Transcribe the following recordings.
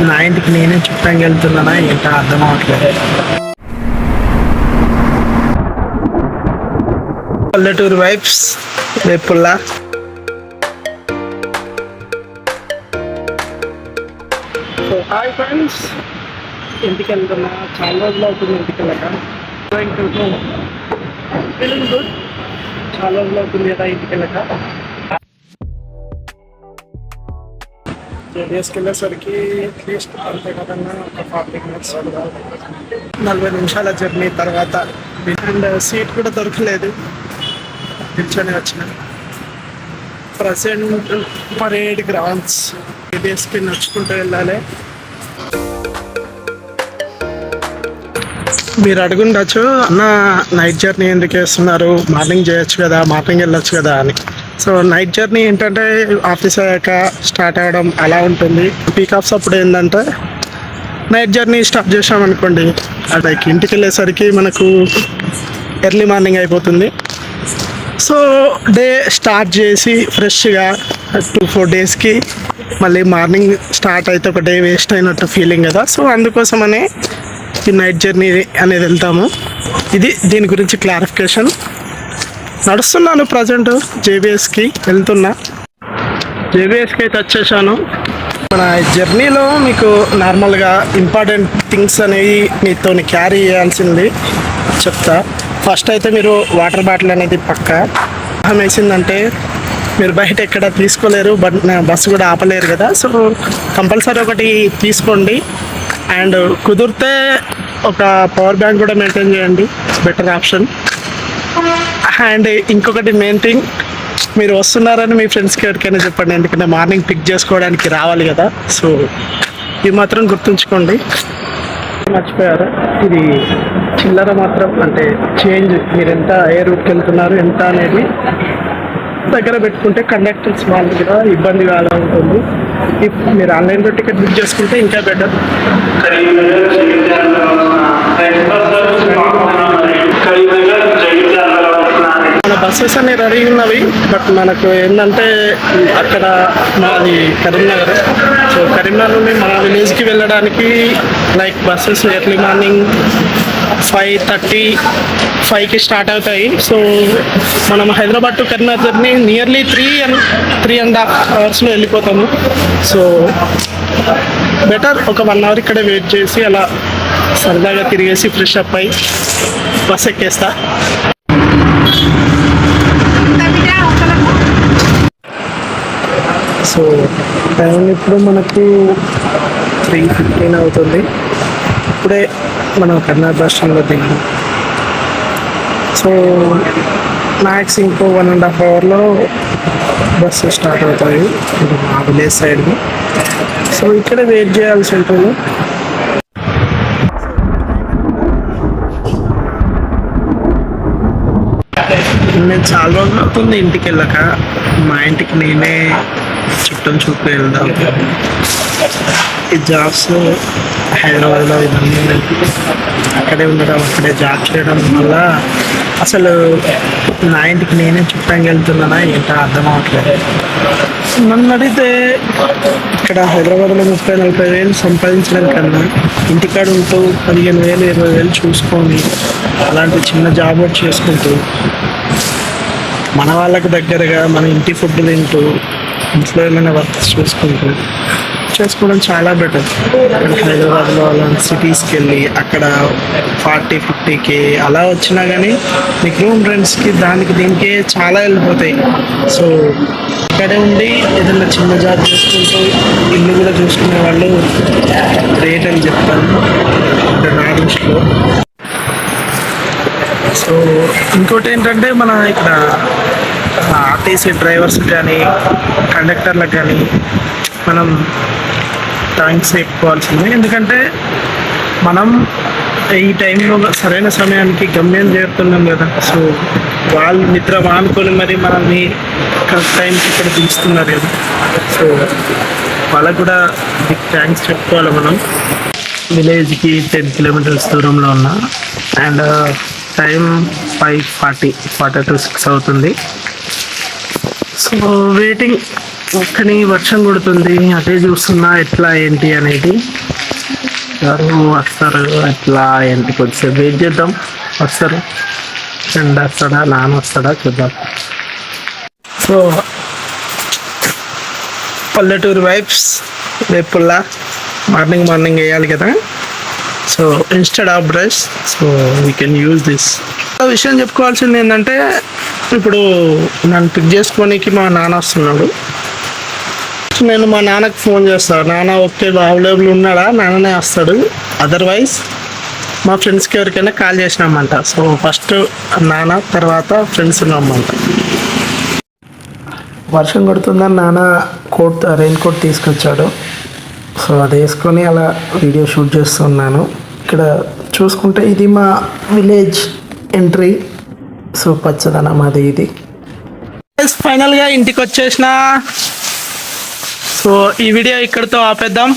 నా ఇంటికి నేనే చుట్టానికి వెళ్తున్నానా? ఏంటో అర్థం అవట్లేదు పల్లెటూరు వైబ్స్ రేపుల్లా సో హాయ్ ఫ్రెండ్స్ ఇంటికి వెళ్తున్నా చాలా రోజులు అవుతుంది ఇంటికి వెళ్ళక ఫీలింగ్ గుడ్ చాలా రోజులు అవుతుంది కదా ఇంటికి వెళ్ళక వేసుకెళ్ళేసరికి వెళ్ళేసరికి అట్లీస్ట్ అంతే కదన్నా ఒక ఫార్టీ మినిట్స్ నలభై నిమిషాల జర్నీ తర్వాత అండ్ సీట్ కూడా దొరకలేదు. నిల్చొని వచ్చిన. ప్రజెంట్ పరేడ్ గ్రౌండ్స్ జేడిఎస్కి నడుచుకుంటూ వెళ్ళాలి. మీరు అడుగుండొచ్చు అన్న నైట్ జర్నీ ఎందుకు వేస్తున్నారు మార్నింగ్ చేయొచ్చు కదా మార్నింగ్ వెళ్ళొచ్చు కదా అని. సో నైట్ జర్నీ ఏంటంటే ఆఫీస్ అయ్యాక స్టార్ట్ అవ్వడం అలా ఉంటుంది. పికప్స్ అప్పుడు ఏంటంటే నైట్ జర్నీ స్టార్ట్ చేసామనుకోండి లైక్ ఇంటికి వెళ్ళేసరికి మనకు ఎర్లీ మార్నింగ్ అయిపోతుంది. సో డే స్టార్ట్ చేసి ఫ్రెష్గా టూ ఫోర్ డేస్కి మళ్ళీ మార్నింగ్ స్టార్ట్ అయితే ఒక డే వేస్ట్ అయినట్టు ఫీలింగ్ కదా. సో అందుకోసమనే ఈ నైట్ జర్నీ అనేది వెళ్తాము. ఇది దీని గురించి క్లారిఫికేషన్ నడుస్తున్నాను ప్రజెంట్ జేబీఎస్కి వెళ్తున్నా. జేబిఎస్కి అయితే వచ్చేసాను. మన జర్నీలో మీకు నార్మల్గా ఇంపార్టెంట్ థింగ్స్ అనేవి మీతో క్యారీ చేయాల్సింది చెప్తా. ఫస్ట్ అయితే మీరు వాటర్ బాటిల్ అనేది పక్క. దాహం వేసిందంటే మీరు బయట ఎక్కడ తీసుకోలేరు బట్ బస్సు కూడా ఆపలేరు కదా. సో కంపల్సరీ ఒకటి తీసుకోండి. అండ్ కుదిరితే ఒక పవర్ బ్యాంక్ కూడా మెయింటైన్ చేయండి. Better option. అండ్ ఇంకొకటి మెయిన్ థింగ్ మీరు వస్తున్నారని మీ ఫ్రెండ్స్కి ఎవరికైనా చెప్పండి. ఎందుకంటే మార్నింగ్ పిక్ చేసుకోవడానికి రావాలి కదా. సో ఇది మాత్రం గుర్తుంచుకోండి. మర్చిపోయారు? ఇది చిల్లర మాత్రం అంటే చేంజ్ మీరు ఎంత ఏ రూట్కి వెళ్తున్నారు ఎంత అనేది దగ్గర పెట్టుకుంటే కండక్టర్స్ వాళ్ళకి కూడా ఇబ్బంది కాదా ఉంటుంది. మీరు ఆన్లైన్లో టికెట్ బుక్ చేసుకుంటే ఇంకా బెటర్ కరీంనగర్ జగిత్యాలలో కరీంనగర్ జగిత్యాలలో మన బస్సెస్ అన్ని రెడీ ఉన్నవి. బట్ మనకు ఏంటంటే అక్కడ మాది కరీంనగర్. సో కరీంనగర్ నుండి మన విలేజ్కి వెళ్ళడానికి like buses early morning five thirty ఫైవ్కి స్టార్ట్ అవుతాయి. సో మనం Hyderabad to Karimnagar journey nearly three and three and half అవర్స్లో వెళ్ళిపోతాము. సో బెటర్ ఒక వన్ అవర్ ఇక్కడ వెయిట్ చేసి అలా సరదాగా తిరిగేసి ఫ్రెష్ అప్ అయి బస్ ఎక్కేస్తా. సో టైం ఇప్పుడు మనకు త్రీ ఫిఫ్టీన్ అవుతుంది. ఇప్పుడే మనం కర్ణాటక రాష్ట్రంలో దిగాం. సో మ్యాక్స్ ఇంకో వన్ అండ్ హాఫ్ అవర్లో బస్సు స్టార్ట్ అవుతాయి. మా విలేజ్ సైడ్ సో ఇక్కడ వెయిట్ చేయాల్సి ఉంటుంది. నేను చాలా రోజులు అవుతుంది ఇంటికి వెళ్ళక. మా ఇంటికి నేనే చుట్టం చూపు వెళ్దాం. ఈ జాబ్స్ హైదరాబాద్లో ఇవన్నీ అక్కడే ఉండడం అక్కడే జాబ్ చేయడం వల్ల అసలు నా ఇంటికి నేనే చుట్టానికి వెళ్తున్నానా? ఏంటో అర్థం అవట్లేదు. నన్ను అడిగితే ఇక్కడ హైదరాబాద్లో ముప్పై నలభై వేలు సంపాదించడం కన్నా ఇంటికాడ ఉంటూ పదిహేను వేలు ఇరవై వేలు చూసుకొని అలాంటి చిన్న జాబ్ వర్క్ చేసుకుంటూ మన వాళ్ళకి దగ్గరగా మన ఇంటి ఫుడ్ తింటూ ఇంట్లో ఏమైనా వర్క్స్ చూసుకుంటూ చేసుకోవడం చాలా బెటర్ హైదరాబాద్లో అలాంటి సిటీస్కి వెళ్ళి అక్కడ ఫార్టీ ఫిఫ్టీకి అలా వచ్చినా కానీ మీకు రూమ్ రెంట్స్కి దానికి దీనికే చాలా వెళ్ళిపోతాయి. సో ఇక్కడే ఉండి ఏదైనా చిన్న జాబ్ చేసుకుంటూ ఇల్లు కూడా చూసుకునే వాళ్ళు గ్రేట్ అని చెప్తాను అంటే నా దృష్టిలో. సో ఇంకోటి ఏంటంటే మన ఇక్కడ ఆర్టీసీ డ్రైవర్స్ కానీ కండక్టర్లకు కానీ మనం థ్యాంక్స్ చెప్పుకోవాల్సిందే. ఎందుకంటే మనం ఈ టైంలో సరైన సమయానికి గమ్యం చేరుతున్నాం కదా. సో వాళ్ళు నిద్ర మానుకొని మరి మనల్ని కరెక్ట్ టైంకి ఇక్కడ పిలుస్తున్నారు కదా. సో వాళ్ళకు కూడా బిగ్ థ్యాంక్స్ చెప్పుకోవాలి మనం. విలేజ్కి టెన్ కిలోమీటర్స్ దూరంలో ఉన్నా and time five forty forty to six అవుతుంది. సో వెయిటింగ్ కానీ వర్షం కొడుతుంది అదే చూస్తున్నా ఎట్లా ఏంటి అనేది. ఎవరు వస్తారు ఎట్లా ఏంటి కొద్దిసేపు వెయిట్ చేద్దాం. వస్తారు. ఫ్రెండ్ వస్తాడా నాన్న వస్తాడా చూద్దాం. సో పల్లెటూరు వైబ్స్ రేపుల్లా మార్నింగ్ మార్నింగ్ వేయాలి కదా. So instead of brush so we can use this విషయం చెప్పుకోవాల్సింది ఏంటంటే ఇప్పుడు నన్ను పిక్ చేసుకోనికి మా నాన్న వస్తున్నాడు. నేను మా నాన్నకి ఫోన్ చేస్తాను నాన్న ఓకే అవైలబుల్ ఉన్నాడా? నాన్ననే వస్తాడు. అదర్వైజ్ మా ఫ్రెండ్స్కి ఎవరికైనా కాల్ చేసినామంట. సో ఫస్ట్ నాన్న తర్వాత ఫ్రెండ్స్ ఉన్నామంట. వర్షం కొడుతుందని నాన్న కోట్ రెయిన్ కోట్ తీసుకొచ్చాడు. సో అది వేసుకొని అలా వీడియో షూట్ చేస్తున్నాను ఇక్కడ చూసుకుంటే ఇది మా విలేజ్ ఎంట్రీ సో పచ్చదనం అది ఇది. ఫైనల్గా ఇంటికి వచ్చేసిన. సో ఈ వీడియో ఇక్కడితో ఆపేద్దాం.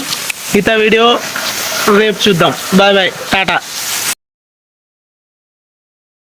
మిగతా వీడియో రేపు చూద్దాం. Bye bye. టాటా.